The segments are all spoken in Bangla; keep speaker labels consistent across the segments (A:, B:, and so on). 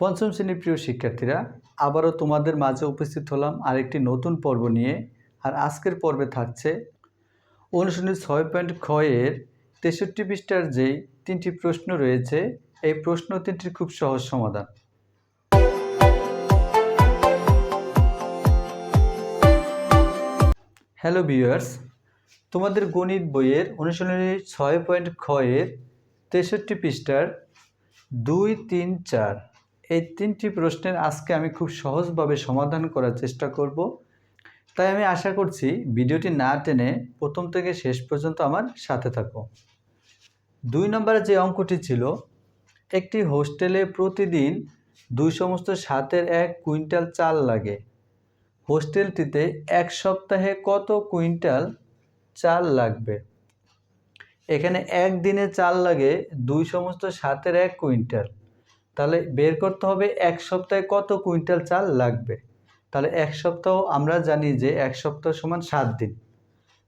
A: পঞ্চম শ্রেণির প্রিয় শিক্ষার্থীরা, আবারও তোমাদের মাঝে উপস্থিত হলাম আরেকটি নতুন পর্ব নিয়ে। আর আজকের পর্বে থাকছে অনুশীলনী ছয় পয়েন্ট ক্ষয়ের তেষট্টি পৃষ্ঠার যেই তিনটি প্রশ্ন রয়েছে, এই প্রশ্ন তিনটির খুব সহজ সমাধান। হ্যালো ভিউয়ার্স, তোমাদের গণিত বইয়ের অনুশীলনী ছয় পয়েন্ট ক্ষয়ের তেষট্টি পৃষ্ঠার দুই তিন চার এই তিনটি প্রশ্নের আজকে আমি খুব সহজভাবে সমাধান করার চেষ্টা করব। তাই আমি আশা করছি ভিডিওটি না টেনে প্রথম থেকে শেষ পর্যন্ত আমার সাথে থাকো। দুই নম্বরে যে অঙ্কটি ছিল, একটি হোস্টেলে প্রতিদিন দুই সমস্ত সাতের এক কুইন্টাল চাল লাগে। হোস্টেলটিতে এক সপ্তাহে কত কুইন্টাল চাল লাগবে? এখানে একদিনে চাল লাগে দুই সমস্ত সাতের এক কুইন্টাল। তাহলে বের করতে হবে এক সপ্তাহে কত কুইন্টাল চাল লাগবে? তাহলে এক সপ্তাহ আমরা জানি যে এক সপ্তাহ সমান সাত দিন।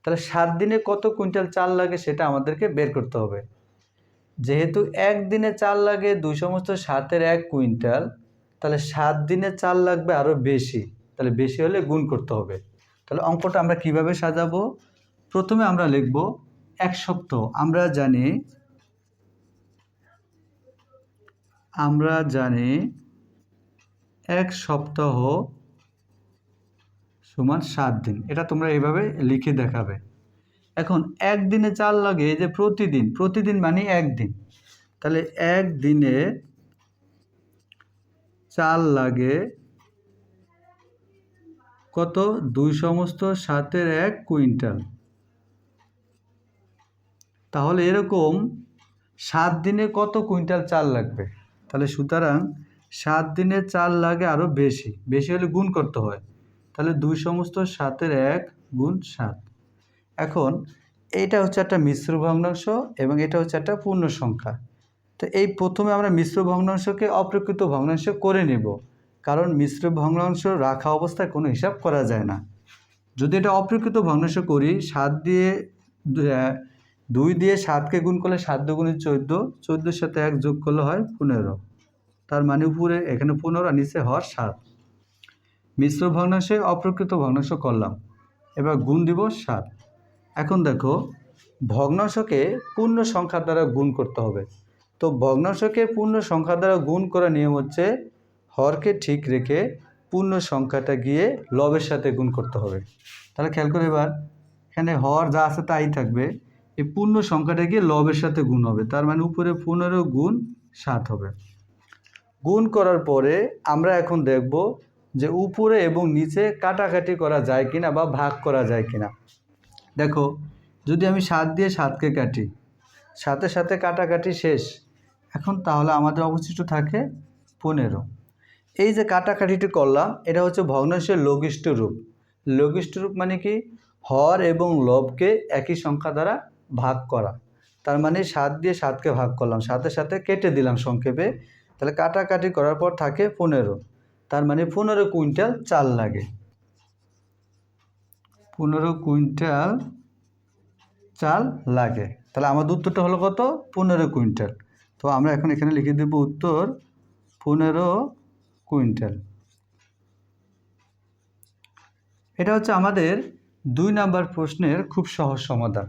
A: তাহলে সাত দিনে কত কুইন্টাল চাল লাগে সেটা আমাদেরকে বের করতে হবে। যেহেতু একদিনে চাল লাগে দুই সমস্ত সাতের এক কুইন্টাল, তাহলে সাত দিনে চাল লাগবে আরও বেশি। তাহলে বেশি হলে গুণ করতে হবে। তাহলে অঙ্কটা আমরা কীভাবে সাজাবো? প্রথমে আমরা লিখব এক সপ্তাহ। আমরা জানি আমরা জানি এক সপ্তাহ সমান সাত দিন। এটা তোমরা এইভাবে লিখে দেখাবে। এখন একদিনে চাল লাগে যে প্রতিদিন প্রতিদিন মানে একদিন তাহলে একদিনে চাল লাগে কত? দুই সমস্ত সাতের এক কুইন্টাল। তাহলে এরকম সাত দিনে কত কুইন্টাল চাল লাগবে? তাহলে সুতরাং সাত দিনে চাল লাগে আরও বেশি। বেশি হলে গুণ করতে হয়। তাহলে দুই সমস্ত সাতের এক গুণ সাত। এখন এইটা হচ্ছে একটা মিশ্র ভগ্নাংশ এবং এটা হচ্ছে একটা পূর্ণ সংখ্যা। তো এই প্রথমে আমরা মিশ্র ভগ্নাংশকে অপ্রকৃত ভগ্নাংশ করে নেব। কারণ মিশ্র ভগ্নাংশ রাখা অবস্থায় কোনো হিসাব করা যায় না। যদি এটা অপ্রকৃত ভগ্নাংশ করি, সাত দিয়ে দুই দিয়ে সাতকে গুণ করলে সাত দুগুণে চোদ্দ, চোদ্দোর সাথে এক যোগ করলে হয় পনেরো। তার মানে উপরে, এখানে পনেরো আর নিচে হওয়ার সাত। মিশ্র ভগ্নাংশে অপ্রকৃত ভগ্নাংশ করলাম। এবার গুণ দিব সাত। এখন দেখো, ভগ্নাংশকে পূর্ণ সংখ্যা দ্বারা গুণ করতে হবে। তো ভগ্নাংশকে পূর্ণ সংখ্যা দ্বারা গুণ করার নিয়ম হচ্ছে, হরকে ঠিক রেখে পূর্ণ সংখ্যাটা গিয়ে লবের সাথে গুণ করতে হবে। তাহলে খেয়াল করে এবার, এখানে হর যা আছে তাই থাকবে। এই পূর্ণ সংখ্যাটা গিয়ে লবের সাথে গুণ হবে। তার মানে উপরে পনেরো গুণ সাত হবে। গুণ করার পরে আমরা এখন দেখব যে উপরে এবং নিচে কাটাকাটি করা যায় কিনা বা ভাগ করা যায় কিনা। দেখো, যদি আমি সাত দিয়ে সাতকে কাটি, সাথে সাথে কাটাকাটি শেষ, এখন তাহলে আমাদের অবশিষ্ট থাকে পনেরো। এই যে কাটাকাটিটি করলাম, এটা হচ্ছে ভগ্নাংশের লঘিষ্ঠ রূপ। লঘিষ্ঠ রূপ মানে কি? হর এবং লবকে একই সংখ্যা দ্বারা ভাগ করা। তার মানে সাত দিয়ে সাতকে ভাগ করলাম, সাথে সাথে কেটে দিলাম সংক্ষেপে। তাহলে কাটাকাটি করার পর থাকে পনেরো। তার মানে পনেরো কুইন্টাল চাল লাগে। পনেরো কুইন্টাল চাল লাগে। তাহলে আমাদের উত্তরটা হলো কত? পনেরো কুইন্টাল। তো আমরা এখন এখানে লিখে দেব উত্তর, পনেরো কুইন্টাল। এটা হচ্ছে আমাদের দুই নাম্বার প্রশ্নের খুব সহজ সমাধান।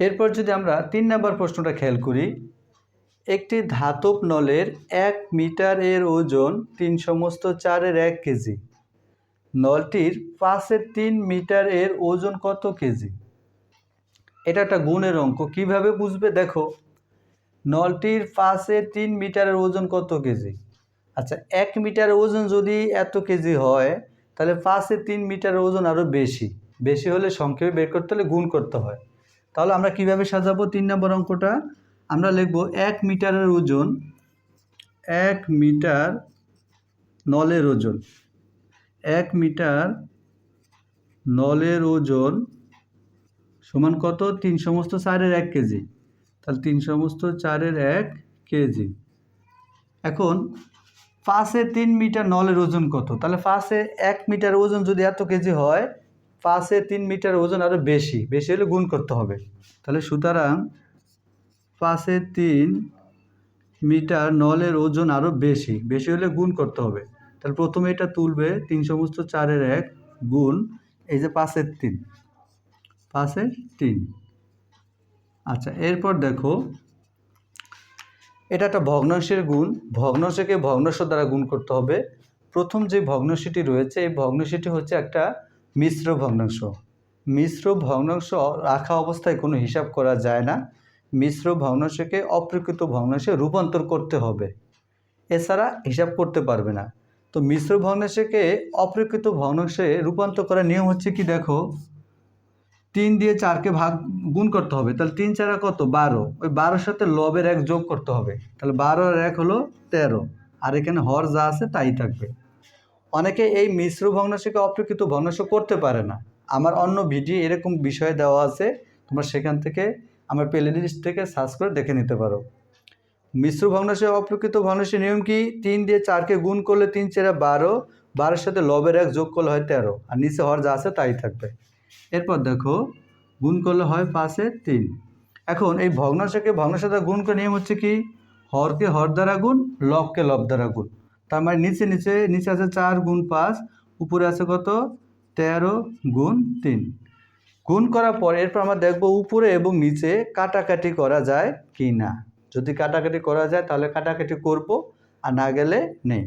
A: এরপর যদি আমরা তিন নম্বর প্রশ্নটা খেয়াল করি, একটি ধাতব নলের এক মিটার এর ওজন তিন সমস্ত চারের এক কেজি। নলটির পাশের তিন মিটার এর ওজন কত কেজি? এটা একটা গুণের অঙ্ক, কীভাবে বুঝবে? দেখো, নলটির পাশে তিন মিটারের ওজন কত কেজি? আচ্ছা এক মিটারের ওজন যদি এত কেজি হয়, তাহলে পাশে তিন মিটারের ওজন আরও বেশি। বেশি হলে সংক্ষেপে বের করতে হলে গুণ করতে হয়। তাহলে আমরা কীভাবে সাজাবো? তিন নম্বর অঙ্কটা। আমরা লিখব এক মিটারের ওজন, এক মিটার নলের ওজন, এক মিটার নলের ওজন সমান কত? তিন সমস্ত চারের এক কেজি। তাহলে তিন সমস্ত চারের এক কেজি। এখন পাশে তিন মিটার নলের ওজন কত? তাহলে পাশে এক মিটার ওজন যদি এত কেজি হয় পাশে তিন মিটার ওজন আরও বেশি বেশি হলে গুণ করতে হবে। তাহলে সুতরাং পাশে তিন মিটার নলের ওজন আরও বেশি বেশি হলে গুণ করতে হবে। তাহলে প্রথমে এটা তুলবে তিন সমস্ত চারের এক গুণ, এই যে পাঁচের তিন পাঁচের তিন। আচ্ছা এরপর দেখো, এটা একটা ভগ্নাংশের গুণ, ভগ্নাংশকে ভগ্নাংশ দ্বারা গুণ করতে হবে। প্রথম যে ভগ্নাংশটি রয়েছে, এই ভগ্নাংশটি হচ্ছে একটা মিশ্র ভগ্নাংশ। মিশ্র ভগ্নাংশ রাখা অবস্থায় কোনো হিসাব করা যায় না। মিশ্র ভগ্নাংশকে অপ্রকৃত ভগ্নাংশে রূপান্তর করতে হবে। এছাড়া হিসাব করতে পারবে না। তো মিশ্র ভগ্নাংশকে অপ্রকৃত ভগ্নাংশে রূপান্তর করার নিয়ম হচ্ছে কি দেখো? তিন দিয়ে চারকে ভাগ গুণ করতে হবে। তাহলে তিন চারা কত? বারো। ওই বারোর সাথে লবের এক যোগ করতে হবে। তাহলে বারো আর এক হলো তেরো। আর এখানে হর যা আছে তাই থাকবে। অনেকে এই মিশ্র ভগ্নাংশকে অপ্রকৃত ভগ্নাংশ করতে পারে না। আমার অন্য ভিডিও এরকম বিষয় দেওয়া আছে, তোমরা সেখান থেকে আমার প্লে লিস্ট থেকে সার্চ করে দেখে নিতে পারো। মিশ্র ভগ্নাংশে অপ্রকৃত ভগ্নাংশের নিয়ম কি? তিন দিয়ে চারকে গুণ করলে তিন চেরা বারো, বারোর সাথে লবের এক যোগ করলে হয় তেরো, আর নিচে হর যা আছে তাই থাকবে। এরপর দেখো, গুণ করলে হয় পাঁচে তিন। এখন এই ভগ্নাংশকে ভগ্নাংশ দ্বারা গুণ করে নিয়ম হচ্ছে কি? হরকে হর দ্বারা গুণ, লবকে লব দ্বারা গুণ। তার মানে নিচে নিচে নিচে আছে চার গুণ পাঁচ, উপরে আছে কত? তেরো গুণ তিন। গুণ করার পর এরপর আমরা দেখব উপরে এবং নিচে কাটাকাটি করা যায় কি না। যদি কাটাকাটি করা যায় তাহলে কাটাকাটি করব, আর না গেলে নেই।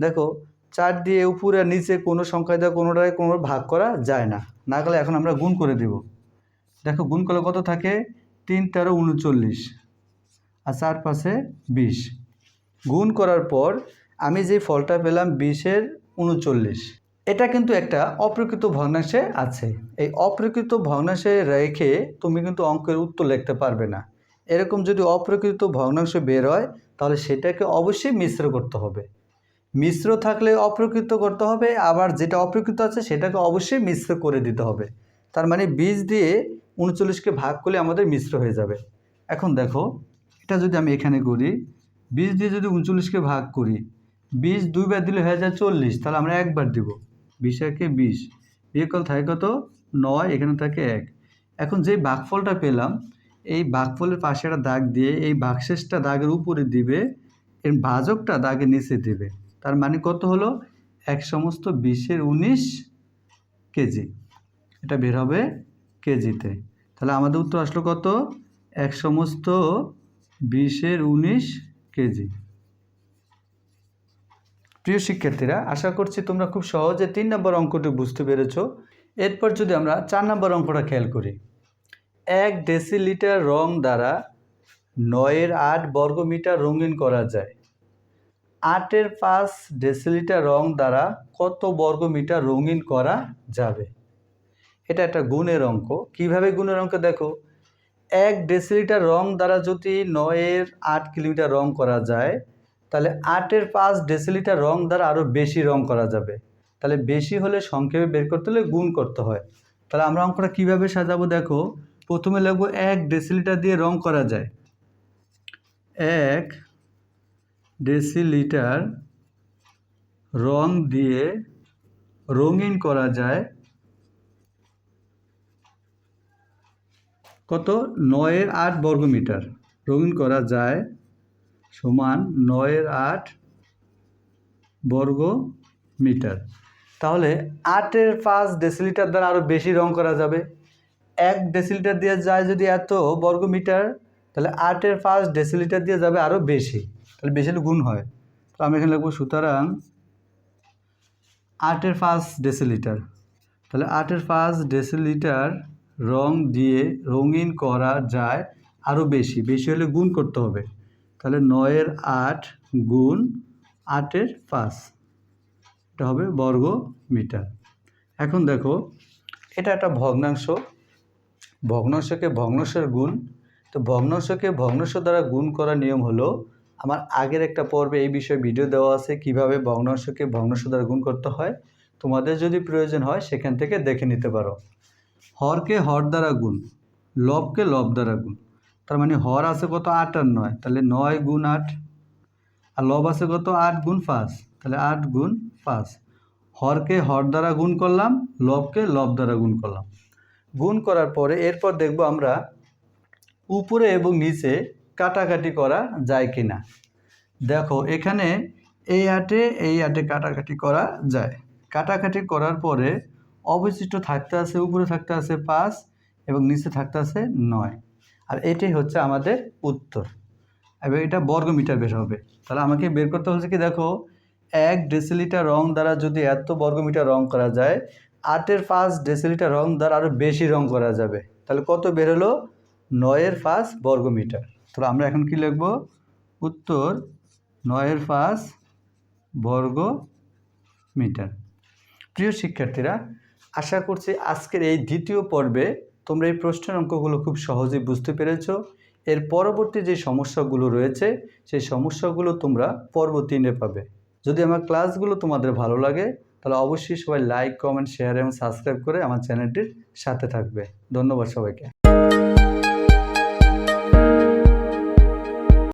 A: দেখো, চার দিয়ে উপরে নিচে কোনো সংখ্যা দিয়ে কোনোটায় কোনো ভাগ করা যায় না। না গেলে এখন আমরা গুণ করে দেব। দেখো, গুণ করলে কত থাকে? তিন, তেরো, উনচল্লিশ। আর চার পাশে বিশ। গুণ করার পর আমি যে ফলটা পেলাম বিশের উনচল্লিশ। এটা কিন্তু একটা অপ্রকৃত ভগ্নাংশে আছে। এই অপ্রকৃত ভগ্নাংশে রেখে তুমি কিন্তু অঙ্কের উত্তর লিখতে পারবে না। এরকম যদি অপ্রকৃত ভগ্নাংশ বের হয়, তাহলে সেটাকে অবশ্যই মিশ্র করতে হবে। মিশ্র থাকলে অপ্রকৃত করতে হবে, আবার যেটা অপ্রকৃত আছে সেটাকে অবশ্যই মিশ্র করে দিতে হবে। তার মানে বীজ দিয়ে উনচল্লিশকে ভাগ করলে আমাদের মিশ্র হয়ে যাবে। এখন দেখো, এটা যদি আমি এখানে করি, বীজ দিয়ে যদি উনচল্লিশকে ভাগ করি বিশ দুইবার দিলে হয়ে যায় চল্লিশ, তাহলে আমরা একবার দিব। বিশ একে বিশ বিকল থাকে কত? নয়, এখানে থাকে এক। এখন যেই ভাগফলটা পেলাম, এই ভাগফলের পাশে একটা দাগ দিয়ে এই ভাগশেষটা দাগের উপরে দিবে, এর ভাজকটা দাগের নিচে দিবে। তার মানে কত হলো? এক সমস্ত বিশের উনিশ কেজি। এটা বের হবে কেজিতে। তাহলে আমাদের উত্তর আসলো কত? এক সমস্ত বিশের উনিশ কেজি। প্রিয় শিক্ষার্থীরা, আশা করছি তোমরা খুব সহজে তিন নম্বর অঙ্কটি বুঝতে পেরেছ। এরপর যদি আমরা চার নম্বর অঙ্কটা খেয়াল করি। এক ডেসিলিটার রং দ্বারা নয়ের আট বর্গমিটার রঙিন করা যায়। আটের পাঁচ ডেসিলিটার রং দ্বারা কত বর্গমিটার রঙিন করা যাবে? এটা একটা গুণের অঙ্ক। কীভাবে গুণের অঙ্ক দেখো? এক ডেসিলিটার রং দ্বারা যদি নয়ের আট কিলোমিটার রং করা যায় তাহলে আটের পাঁচ ডেসিলিটার রং দ্বারা আরও বেশি রং করা যাবে। তাহলে বেশি হলে সংক্ষেপে বের করতে হলে গুণ করতে হয়। তাহলে আমরা অঙ্কটা কীভাবে সাজাবো দেখো? প্রথমে লিখব এক ডেসিলিটার দিয়ে রং করা যায়। এক ডেসিলিটার রং দিয়ে রঙিন করা যায়। কত? নয়ের আট বর্গমিটার। রঙিন করা যায় সমান নয়ের আট বর্গ মিটার তাহলে আটের পাঁচ ডেসিলিটার দ্বারা আরও বেশি রং করা যাবে। এক ডেসিলিটার দিয়ে যায় যদি এত বর্গ মিটার তাহলে আটের পাঁচ ডেসিলিটার দিয়ে যাবে আরও বেশি। তাহলে বেশি গুণ হয়। তো আমি এখানে লিখব, সুতরাং আটের পাঁচ ডেসিলিটার তাহলে আটের পাঁচ ডেসিলিটার রং দিয়ে রঙিন করা যায় আরও বেশি। বেশি হলে গুণ করতে হবে। তাহলে নয়ের আট গুণ আটের পাঁচ। এটা হবে বর্গ মিটার এখন দেখো, এটা একটা ভগ্নাংশ। ভগ্নাংশকে ভগ্নাংশের গুণ। তো ভগ্নাংশকে ভগ্নাংশ দ্বারা গুণ করার নিয়ম হলো, আমার আগের একটা পর্বে এই বিষয়ে ভিডিও দেওয়া আছে, কীভাবে ভগ্নাংশকে ভগ্নাংশ দ্বারা গুণ করতে হয়। তোমাদের যদি প্রয়োজন হয়, সেখান থেকে দেখে নিতে পারো। হরকে হর দ্বারা গুণ, লবকে লব দ্বারা গুণ। তার মানে হর আছে কত আট আর নয়? তাহলে নয় গুণ আট। আর লব আছে কত আট গুণ পাঁচ? তাহলে আট গুণ পাঁচ। হরকে হর দ্বারা গুণ করলাম, লবকে লব দ্বারা গুণ করলাম। গুণ করার পরে এরপর দেখব আমরা উপরে এবং নিচে কাটাকাটি করা যায় কি না দেখো, এখানে এই আটে এই আটে কাটাকাটি করা যায়। কাটাকাটি করার পরে অবশিষ্ট থাকতে আছে, উপরে থাকতে আছে পাঁচ এবং নিচে থাকতে আছে নয়। আর এটাই হচ্ছে আমাদের উত্তর। এবং এটা বর্গমিটার বের হবে। তাহলে আমাকে বের করতে হচ্ছে কি, দেখো, এক ডেসিলিটার রং দ্বারা যদি এত বর্গমিটার রং করা যায়, আটের পাঁচ ডেসিলিটার রং দ্বারা আরও বেশি রং করা যাবে। তাহলে কত বের হলো? নয়ের পাঁচ বর্গমিটার। তাহলে আমরা এখন কি লিখব? উত্তর, নয়ের পাঁচ বর্গ মিটার প্রিয় শিক্ষার্থীরা, আশা করছি আজকের এই দ্বিতীয় পর্বে তোমরা এই প্রশ্নের অঙ্কগুলো খুব সহজেই বুঝতে পেরেছ। এর পরবর্তী যে সমস্যাগুলো রয়েছে, সেই সমস্যাগুলো তোমরা পর্ব পাবে। যদি আমার ক্লাসগুলো তোমাদের ভালো লাগে, তাহলে অবশ্যই সবাই লাইক, কমেন্ট, শেয়ার এবং সাবস্ক্রাইব করে আমার চ্যানেলটির সাথে থাকবে। ধন্যবাদ সবাইকে।